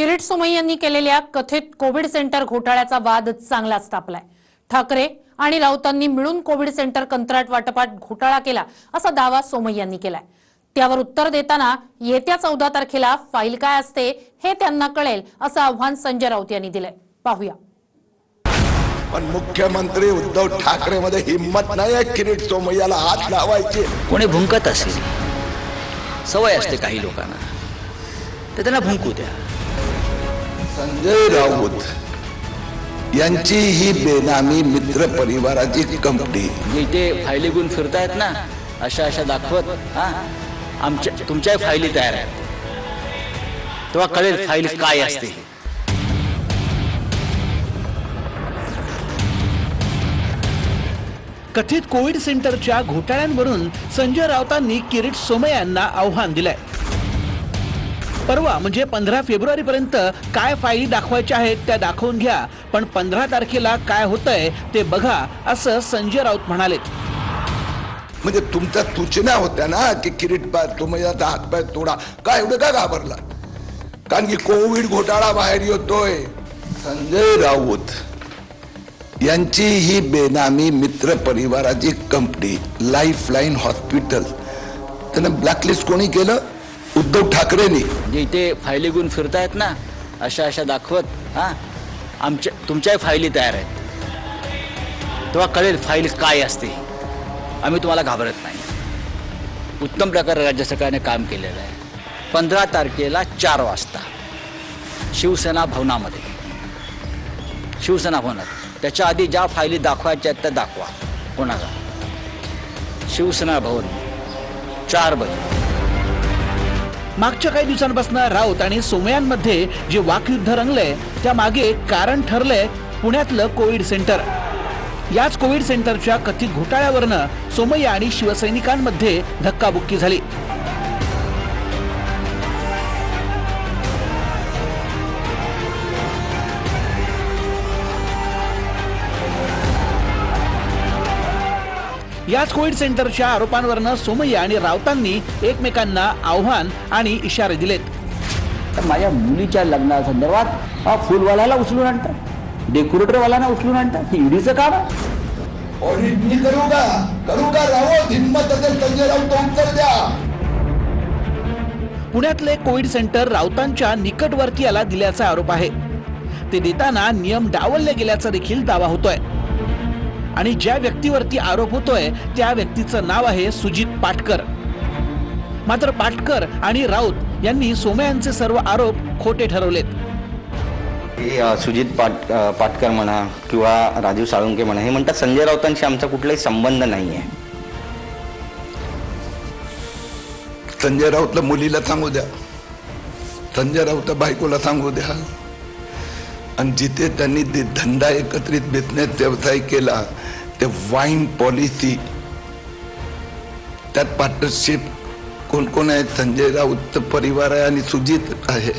किरीट सोमय्या यांनी केलेल्या कथित कोविड सेंटर घोटाळ्याचा वाद चांगलाच तापलाय. ठाकरे आणि राऊतांनी मिळून कोविड सेंटर कंत्राट वाटपात घोटाळा केला असा दावा सोमय्या यांनी केलाय. त्यावर उत्तर देताना येत्या चौदा तारखेला फाईल काय असते हे त्यांना कळेल असं आव्हान संजय राऊत यांनी दिलंय. पाहूया. पण मुख्यमंत्री उद्धव ठाकरे मध्ये हिंमत नाही आहे किरीट सोमय्याला हात लावायची. कोणी भुंकत असेल? सवय असते काही लोकांना. तर त्यांना भुंकू द्या. संजय राऊत यांची ही बेनामी मित्र परिवाराची कंपनी. जे इथे फायली घेऊन फिरतायत ना अशा अशा दाखवत हा? आमच्या तुमच्या फायली तयार आहेत. तेव्हा कळेल फाईल काय असते. कथित कोविड सेंटरच्या घोटाळ्यांवरून संजय राऊतांनी किरीट सोमय्या यांना आव्हान दिलंय. परवा म्हणजे पंधरा फेब्रुवारी पर्यंत काय फायली दाखवायच्या आहेत त्या दाखवून घ्या. पण पंधरा तारखेला काय होतंय ते बघा असं संजय राऊत म्हणाले म्हणजे तुमच्या सूचना होत्या ना की किरीट पाय सोमय्याचा हातपाय तोडा. काय एवढं का घाबरला कारण की कोविड घोटाळा बाहेर येतोय. संजय राऊत यांची ही बेनामी मित्र परिवाराची कंपनी लाईफ लाईन हॉस्पिटल त्यांना ब्लॅकलिस्ट कोणी केलं? उद्धव ठाकरेंनी. जे इथे फायली घेऊन फिरतायत ना अशा अशा दाखवत हा? आमच्या तुमच्याही फायली तयार आहेत. तेव्हा कळेल फाईल काय असते. आम्ही तुम्हाला घाबरत नाही. उत्तम प्रकारे राज्य सरकारने काम केलेलं आहे. पंधरा तारखेला चार वाजता शिवसेना भवनामध्ये. शिवसेना भवनात. त्याच्या आधी ज्या फायली दाखवायच्या आहेत त्या दाखवा. कोणाला? शिवसेना भवन. चार बजे. मागच्या काही दिवसांपासून राऊत आणि सोमयांमध्ये जे वाकयुद्ध रंगलंय त्या मागे कारण ठरलंय पुण्यातलं कोविड सेंटर. याच कोविड सेंटरच्या कथित घोटाळ्यावरनं सोमय्या आणि शिवसैनिकांमध्ये धक्काबुक्की झाली. याच कोविड सेंटरच्या आरोपांवरनं सोमय्या आणि राऊतांनी एकमेकांना आव्हान आणि इशारे दिलेत. तर माझ्या मुलीच्या लग्नासंदर्भात हा फुलवाल्याला उचलून आणतात डेकोरेटरवाल्याला उचलून आणतात हे ईडीचं काम मी करू का? करू का हिंमत असेल संजय राऊत उत्तर द्या. पुण्यातले कोविड सेंटर राऊतांच्या निकटवर्तीयाला दिल्याचा आरोप आहे. ते देताना नियम डावलले गेल्याचा देखील दावा होतोय. आणि ज्या व्यक्तीवरती आरोप होतोय त्या व्यक्तीचं नाव आहे सुजित पाटकर. मात्र पाटकर आणि राऊत यांनी सोमयांचे सर्व आरोप खोटे ठरवलेत. हे सुजित पाट पाटकर म्हणा किंवा राजीव साळुंके म्हणा हे म्हणतात संजय राऊतांशी आमचा कुठलाही संबंध नाही आहे संजय राऊतला मुलीला सांगू द्या. संजय राऊत बायकोला सांगू द्या. आणि जिथे त्यांनी ते धंदा एकत्रित बिझनेस व्यवसाय केला ते वाईन पॉलिसी त्यात पार्टनरशिप कोण कोण आहेत? संजय राऊत परिवार आहे आणि सुजित आहे.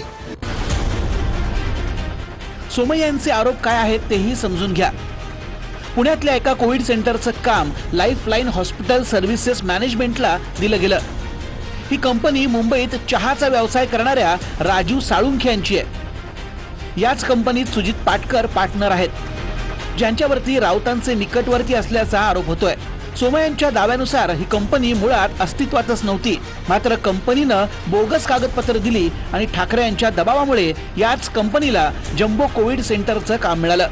सोमय्यांचे आरोप काय आहेत तेही समजून घ्या. पुण्यातल्या एका कोविड सेंटरचं काम लाईफ लाईन हॉस्पिटल सर्व्हिसेस मॅनेजमेंटला दिलं गेलं. ही कंपनी मुंबईत चहाचा व्यवसाय करणाऱ्या राजीव साळुंखे यांची आहे. याच कंपनीत सुजित पाटकर पार्टनर आहेत. ज्यांच्यावरती राऊतांचे निकटवर्ती असल्याचा आरोप होतोय. सोमय्यांच्या दाव्यानुसार ही कंपनी मुळात अस्तित्वातच नव्हती. मात्र कंपनीनं बोगस कागदपत्र दिली आणि ठाकरे यांच्या दबावामुळे याच कंपनीला जम्बो कोविड सेंटरचं काम मिळालं.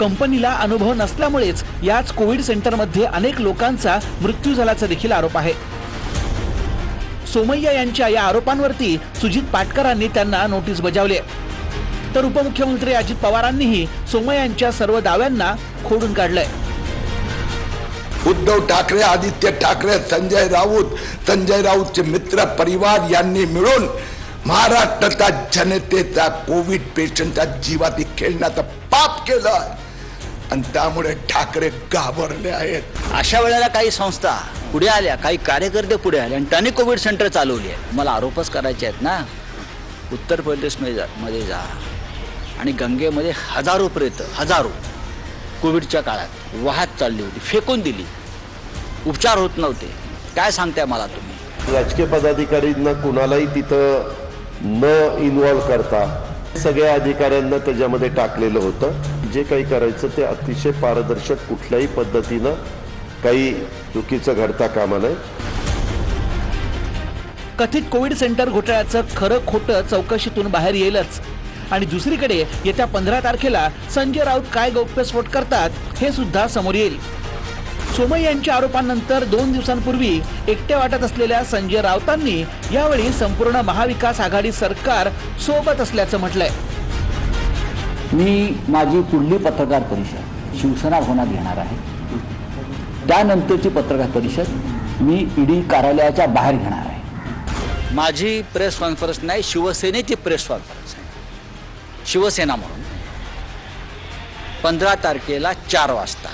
कंपनीला अनुभव नसल्यामुळेच याच कोविड सेंटरमध्ये अनेक लोकांचा मृत्यू झाल्याचा देखील आरोप आहे. सोमय्या यांच्या या आरोपांवरती सुजित पाटकरांनी त्यांना नोटीस बजावली आहे. तर उपमुख्यमंत्री अजित पवारांनीही सोमय्यांच्या सर्व दाव्यांना खोडून काढलंय. उद्धव ठाकरे आदित्य ठाकरे संजय राऊत संजय राऊतचे मित्र परिवार यांनी मिळून महाराष्ट्राच्या जनतेचा कोविड पेशंटच्या जीवाती खेळण्याचं पाप केलं आणि त्यामुळे ठाकरे घाबरले आहेत. अशा वेळेला काही संस्था पुढे आल्या काही कार्यकर्ते पुढे आले आणि त्यांनी कोविड सेंटर चालवली आहे. मला आरोपच करायचे आहेत ना. उत्तर प्रदेशमध्ये जा मध्ये जा. आणि गंगेमध्ये हजारो प्रेत हजारो. कोविडच्या काळात वाहत चालली होती फेकून दिली. उपचार होत नव्हते. काय सांगताय मला तुम्ही? राजकीय पदाधिकारींना कुणालाही तिथं न इन्व्हॉल्व करता सगळ्या अधिकाऱ्यांना त्याच्यामध्ये टाकलेलं होतं. जे काही करायचं ते अतिशय पारदर्शक कुठल्याही पद्धतीनं काही चुकीचं घडता कामा नये. कथित कोविड सेंटर घोटाळ्याचं खरं खोटं चौकशीतून बाहेर येईलच. आणि दुसरीकडे येत्या पंधरा तारखेला संजय राऊत काय गौप्यस्फोट करतात हे सुद्धा समोर येईल. सोमय यांच्या आरोपांनंतर दोन दिवसांपूर्वी एकटे वाटत असलेल्या संजय राऊतांनी यावेळी संपूर्ण महाविकास आघाडी सरकार सोबत असल्याचं म्हटलंय. मी माझी पुढली पत्रकार परिषद शिवसेना भवनात घेणार आहे त्यानंतरची पत्रकार परिषद मी ईडी कार्यालयाच्या बाहेर घेणार आहे. माझी प्रेस कॉन्फरन्स नाही शिवसेनेची प्रेस कॉन्फरन्स आहे. शिवसेना म्हणून. पंधरा तारखेला चार वाजता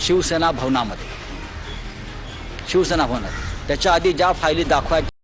शिवसेना भवनामध्ये. शिवसेना भवनात. त्याच्या आधी ज्या फायली दाखवायच्या